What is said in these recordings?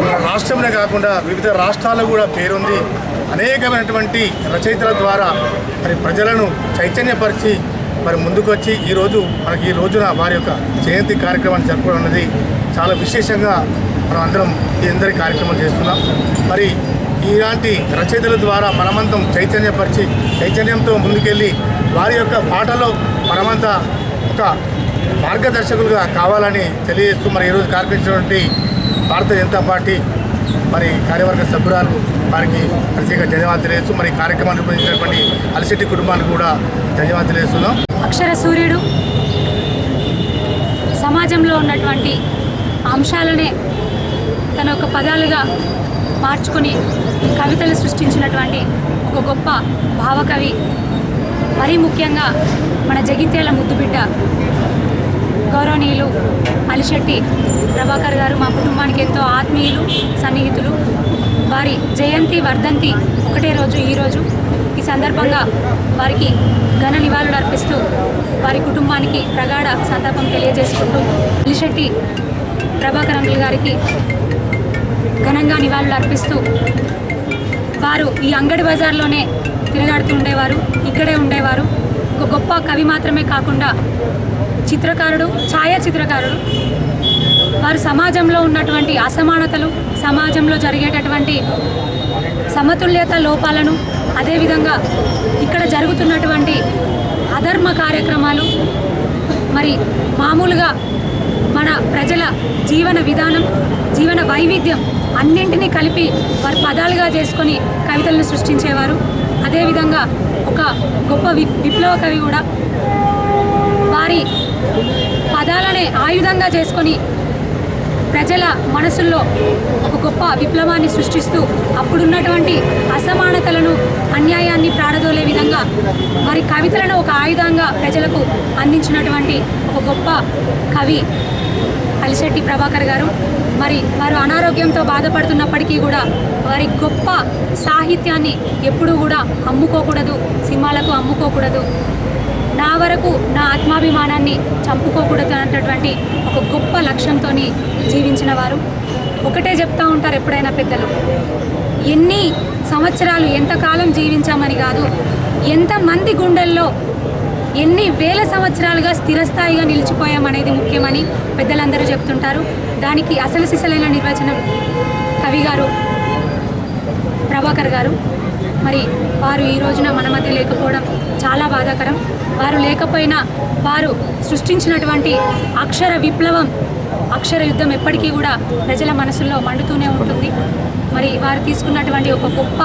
మన రాష్ట్రంలో కాకుండా వివిధ రాష్ట్రాల్లో కూడా పేరుంది. అనేకమైనటువంటి రచయితల ద్వారా మరి ప్రజలను చైతన్యపరిచి మరి ముందుకు వచ్చి ఈరోజు మనకి ఈ రోజున వారి యొక్క జయంతి కార్యక్రమాన్ని జరుపుకోవడం అనేది చాలా విశేషంగా మనం అందరం ఈ అందరి కార్యక్రమం చేస్తున్నాం. మరి ఇలాంటి రచయితల ద్వారా మనమంతం చైతన్యపరిచి చైతన్యంతో ముందుకెళ్ళి వారి యొక్క పాటలో మనమంతా ఒక మార్గదర్శకులుగా కావాలని తెలియజేస్తూ మరి ఈరోజు కార్పించినటువంటి భారతీయ జనతా పార్టీ మరి కార్యవర్గ సభ్యురాలు వారికి ప్రత్యేక ధన్యవాదాలు తెలియచ్చు మరి కార్యక్రమాన్ని నిర్వహించినటువంటి అలసిటి కుటుంబానికి కూడా ధన్యవాదాలు తెలియజేస్తున్నాం. అక్షర సూర్యుడు సమాజంలో ఉన్నటువంటి అంశాలనే తన యొక్క పదాలుగా మార్చుకొని కవితలు సృష్టించినటువంటి ఒక గొప్ప భావకవి. మరీ ముఖ్యంగా మన జగిత్యాల ముద్దుబిడ్డ గౌరవనీయులు అలిశెట్టి ప్రభాకర్ గారు మా కుటుంబానికి ఎంతో ఆత్మీయులు సన్నిహితులు. వారి జయంతి వర్ధంతి ఒకటే రోజు ఈరోజు ఈ సందర్భంగా వారికి ఘన నివాళులు అర్పిస్తూ వారి కుటుంబానికి ప్రగాఢ సంతాపం తెలియజేసుకుంటూ అలిశెట్టి ప్రభాకర్ అంకుల్ గారికి ఘనంగా నివాళులు అర్పిస్తూ వారు ఈ అంగడి బజార్లోనే తిరగాడుతూ ఉండేవారు ఇక్కడే ఉండేవారు. ఒక గొప్ప కవి మాత్రమే కాకుండా చిత్రకారుడు ఛాయాచిత్రకారుడు వారు సమాజంలో ఉన్నటువంటి అసమానతలు సమాజంలో జరిగేటటువంటి సమతుల్యత లోపాలను అదేవిధంగా ఇక్కడ జరుగుతున్నటువంటి అధర్మ కార్యక్రమాలు మరి మామూలుగా మన ప్రజల జీవన విధానం జీవన వైవిధ్యం అన్నింటినీ కలిపి వారు పదాలుగా చేసుకొని కవితలను సృష్టించేవారు. అదేవిధంగా ఒక గొప్ప వి విప్లవ కవి కూడా. వారి పదాలనే ఆయుధంగా చేసుకొని ప్రజల మనసుల్లో ఒక గొప్ప విప్లవాన్ని సృష్టిస్తూ అప్పుడున్నటువంటి అసమానతలను అన్యాయాన్ని ప్రాడదోలే విధంగా వారి కవితలను ఒక ఆయుధంగా ప్రజలకు అందించినటువంటి ఒక గొప్ప కవి అలిశెట్టి ప్రభాకర్ గారు. మరి వారు అనారోగ్యంతో బాధపడుతున్నప్పటికీ కూడా వారి గొప్ప సాహిత్యాన్ని ఎప్పుడూ కూడా అమ్ముకోకూడదు సినిమాలకు అమ్ముకోకూడదు. నా వరకు నా ఆత్మాభిమానాన్ని చంపుకోకూడదు అన్నటువంటి ఒక గొప్ప లక్ష్యంతో జీవించిన వారు. ఒకటే చెప్తా ఉంటారు ఎప్పుడైనా పెద్దలు. ఎన్ని సంవత్సరాలు ఎంతకాలం జీవించామని కాదు ఎంతమంది గుండెల్లో ఎన్ని వేల సంవత్సరాలుగా స్థిరస్థాయిగా నిలిచిపోయామనేది ముఖ్యమని పెద్దలందరూ చెప్తుంటారు. దానికి అసలు సిసలైన నిర్వచనం కవి గారు ప్రభాకర్ గారు. మరి వారు ఈ రోజున మన మధ్య లేకపోవడం చాలా బాధాకరం. వారు లేకపోయినా వారు సృష్టించినటువంటి అక్షర విప్లవం అక్షర యుద్ధం ఎప్పటికీ కూడా ప్రజల మనసుల్లో మండుతూనే ఉంటుంది. మరి వారు తీసుకున్నటువంటి ఒక గొప్ప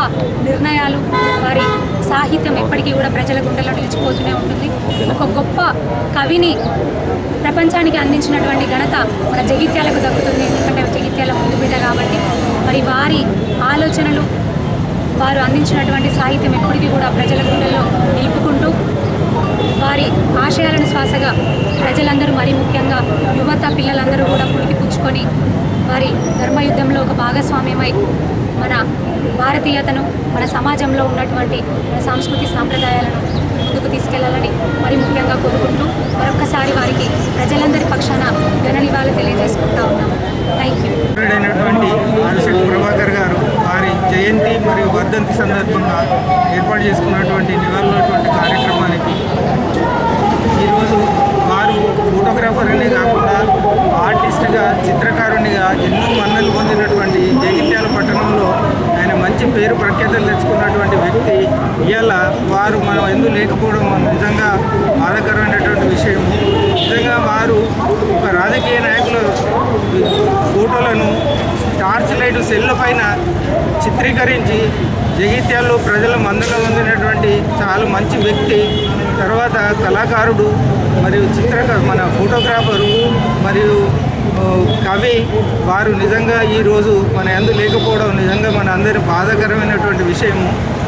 నిర్ణయాలు వారి సాహిత్యం ఎప్పటికీ కూడా ప్రజల గుండెల్లో నిలిచిపోతూనే ఉంటుంది. ఒక గొప్ప కవిని ప్రపంచానికి అందించినటువంటి ఘనత మన జగిత్యాలకు దక్కుతుంది. ఎందుకంటే జగిత్యాల ముందు బిడ్డ కాబట్టి. మరి వారి ఆలోచనలు వారు అందించినటువంటి సాహిత్యం ఎప్పటికీ కూడా ప్రజల గుండెల్లో నిలుపుకుంటూ వారి ఆశయాలను శ్వాసగా ప్రజలందరూ మరీ ముఖ్యంగా యువత పిల్లలందరూ కూడా పుడికి పుచ్చుకొని వారి ధర్మయుద్ధంలో ఒక భాగస్వామ్యమై మన భారతీయతను మన సమాజంలో ఉన్నటువంటి మన సంస్కృతి సాంప్రదాయాలను ముందుకు తీసుకెళ్ళాలని మరి ముఖ్యంగా కోరుకుంటూ మరొక్కసారి వారికి ప్రజలందరి పక్షాన ఘన నివాళులు తెలియజేసుకుంటా ఉన్నాము. థ్యాంక్ యూ ప్రభాకర్ గారు వారి జయంతి మరియు వర్ధంతి సందర్భంగా ఏర్పాటు చేసుకున్నటువంటి నివాళులటువంటి కార్యక్రమానికి ఈరోజు వారు ఫోటోగ్రాఫర్ అనే కాకుండా ఆర్టిస్ట్గా చిత్రకారునిగా ఎన్నో మన్నలు పొందినటువంటి జగిత్యాల పట్టణంలో ఆయన మంచి పేరు ప్రఖ్యాతలు తెచ్చుకున్నటువంటి వ్యక్తి. ఇవాళ వారు మనం ఎందుకు లేకపోవడం నిజంగా బాధాకరమైనటువంటి విషయం. నిజంగా వారు ఒక రాజకీయ నాయకుల ఫోటోలను టార్చ్ లైట్ సెల్ పైన చిత్రీకరించి జగిత్యాల్లో ప్రజల మందగా ఉండినటువంటి చాలా మంచి వ్యక్తి తర్వాత కళాకారుడు మరియు చిత్రక మన ఫోటోగ్రాఫరు మరియు కవి. వారు నిజంగా ఈరోజు మన ఎందు లేకపోవడం నిజంగా మన అందరి బాధాకరమైనటువంటి విషయము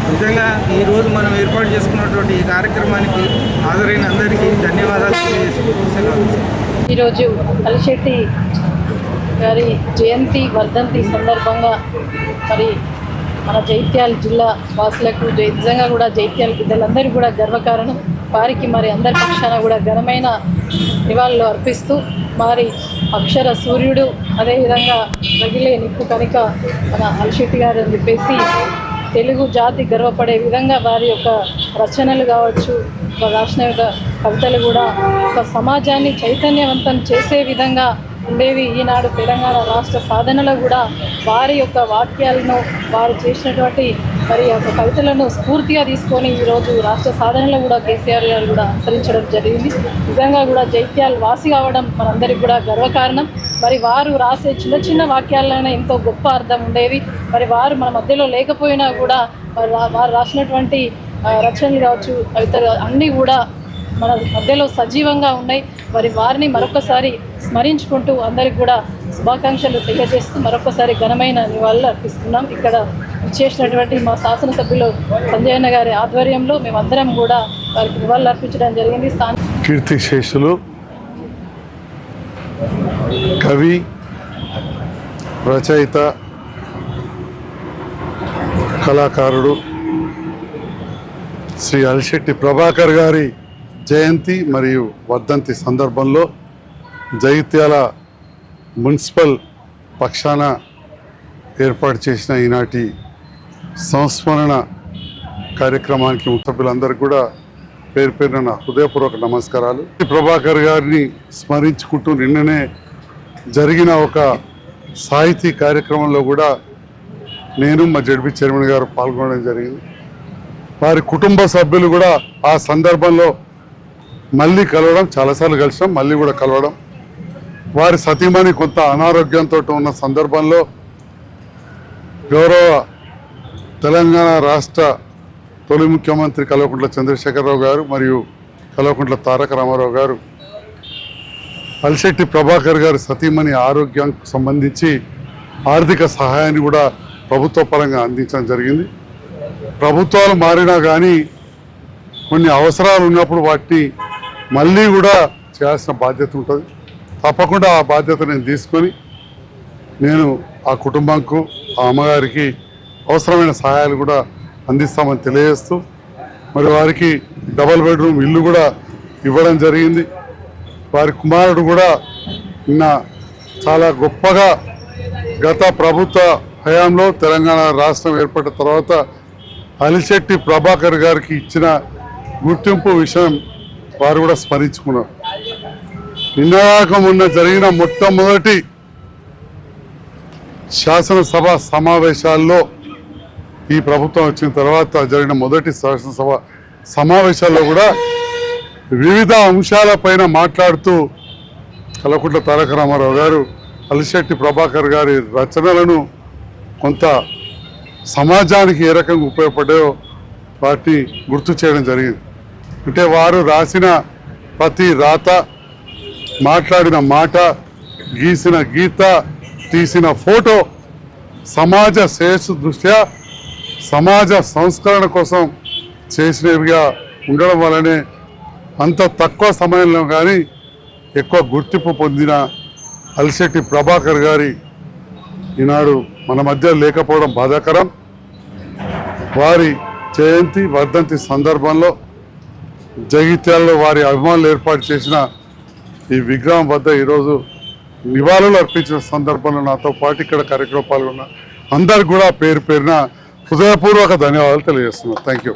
నిజంగా ఈరోజు మనం ఏర్పాటు చేసుకున్నటువంటి ఈ కార్యక్రమానికి హాజరైన అందరికీ ధన్యవాదాలు తెలియజేసుకుంటూ సెలవు. ఈరోజు కలిశెట్టి గారి జయంతి వర్ధంతి సందర్భంగా మరి మన జైత్యాల జిల్లా వాసులకు జై- నిజంగా కూడా జైత్యాల బిడ్డలందరికీ కూడా గర్వకారణం. వారికి మరి అందరి పక్షాన కూడా ఘనమైన నివాళులు అర్పిస్తూ మరి అక్షర సూర్యుడు అదేవిధంగా రగిలే నిప్పు కనుక మన అల్శెట్టి గారు అని చెప్పేసి తెలుగు జాతి గర్వపడే విధంగా వారి యొక్క రచనలు కావచ్చు రాసిన యొక్క కవితలు కూడా ఒక సమాజాన్ని చైతన్యవంతం చేసే విధంగా ఉండేవి ఈనాడు తెలంగాణ రాష్ట్ర సాధనలో కూడా వారి యొక్క వాక్యాలను వారు చేసినటువంటి మరి యొక్క కవితలను స్ఫూర్తిగా తీసుకొని ఈరోజు రాష్ట్ర సాధనలో కూడా కేసీఆర్ గారు కూడా అనుసరించడం జరిగింది. నిజంగా కూడా జైత్యాలు వాసి కావడం మనందరికి కూడా గర్వకారణం. మరి వారు రాసే చిన్న చిన్న వాక్యాలైనా ఎంతో గొప్ప అర్థం ఉండేవి. మరి వారు మన మధ్యలో లేకపోయినా కూడా మరి వారు రాసినటువంటి రచనలు కావచ్చు కవితలు అన్నీ కూడా మన మధ్యలో సజీవంగా ఉన్నాయి. మరి వారిని మరొకసారి స్మరించుకుంటూ అందరికి కూడా శుభాకాంక్షలు తెలియజేస్తూ మరొకసారి ఘనమైన నివాళులు అర్పిస్తున్నాం. ఇక్కడ చేసినటువంటి మా శాసనసభ్యులు సంజయన్న గారి ఆధ్వర్యంలో మేమందరం కూడా వారికి నివాళులు అర్పించడం జరిగింది. స్థానిక కీర్తిశేషులు కవి రచయిత కళాకారుడు శ్రీ అలిశెట్టి ప్రభాకర్ గారి జయంతి మరియు వర్ధంతి సందర్భంలో జగిత్యాల మున్సిపల్ పక్షాన ఏర్పాటు చేసిన ఈనాటి సంస్మరణ కార్యక్రమానికి సభ్యులందరూ కూడా పేరు పేరున నా హృదయపూర్వక నమస్కారాలు. ప్రభాకర్ గారిని స్మరించుకుంటూ నిన్ననే జరిగిన ఒక సాహితీ కార్యక్రమంలో కూడా నేను మా జడ్పీ చైర్మన్ గారు పాల్గొనడం జరిగింది. వారి కుటుంబ సభ్యులు కూడా ఆ సందర్భంలో మళ్ళీ కలవడం చాలాసార్లు కలిసాం మళ్ళీ కూడా కలవడం. వారి సతీమణి కొంత అనారోగ్యంతో ఉన్న సందర్భంలో గౌరవ తెలంగాణ రాష్ట్ర తొలి ముఖ్యమంత్రి కల్వకుంట్ల చంద్రశేఖరరావు గారు మరియు కల్వకుంట్ల తారక రామారావు గారు అల్శెట్టి ప్రభాకర్ గారి సతీమణి ఆరోగ్యానికి సంబంధించి ఆర్థిక సహాయాన్ని కూడా ప్రభుత్వ పరంగా అందించడం జరిగింది. ప్రభుత్వాలు మారినా కానీ కొన్ని అవసరాలు ఉన్నప్పుడు వాటిని మళ్ళీ కూడా చేయాల్సిన బాధ్యత ఉంటుంది. తప్పకుండా ఆ బాధ్యత నేను తీసుకొని నేను ఆ కుటుంబంకు ఆ అమ్మగారికి అవసరమైన సహాయాలు కూడా అందిస్తామని తెలియజేస్తూ మరి వారికి డబల్ బెడ్రూమ్ ఇల్లు కూడా ఇవ్వడం జరిగింది. వారి కుమారుడు కూడా నిన్న చాలా గొప్పగా గత ప్రభుత్వ హయాంలో తెలంగాణ రాష్ట్రం ఏర్పడిన తర్వాత అలిశెట్టి ప్రభాకర్ గారికి ఇచ్చిన గుర్తింపు విషయం వారు కూడా స్మరించుకున్నారు. నిన్నగాక మొన్న జరిగిన మొట్టమొదటి శాసనసభ సమావేశాల్లో ఈ ప్రభుత్వం వచ్చిన తర్వాత జరిగిన మొదటి శాసనసభ సమావేశాల్లో కూడా వివిధ అంశాలపైన మాట్లాడుతూ కలకుంట్ల తారక రామారావు గారు అలిశెట్టి ప్రభాకర్ గారి రచనలను కొంత సమాజానికి ఏ రకంగా ఉపయోగపడాయో వాటిని గుర్తు చేయడం జరిగింది. అంటే వారు రాసిన ప్రతి రాత మాట్లాడిన మాట గీసిన గీత తీసిన ఫోటో సమాజ శ్రేయస్సు దృష్ట్యా సమాజ సంస్కరణ కోసం చేసినవిగా ఉండడం వల్లనే అంత తక్కువ సమయంలో కానీ ఎక్కువ గుర్తింపు పొందిన అలిశెట్టి ప్రభాకర్ గారి ఈనాడు మన మధ్య లేకపోవడం బాధాకరం. వారి జయంతి వర్ధంతి సందర్భంలో జగిత్యాలలో వారి అభిమానులు ఏర్పాటు చేసిన ఈ విగ్రహం వద్ద ఈరోజు నివాళులు అర్పించిన సందర్భంలో నాతో పాటు ఇక్కడ కార్యక్రమం పాల్గొన్న అందరికి కూడా పేరు పేరున హృదయపూర్వక ధన్యవాదాలు తెలియజేస్తున్నాను. Thank you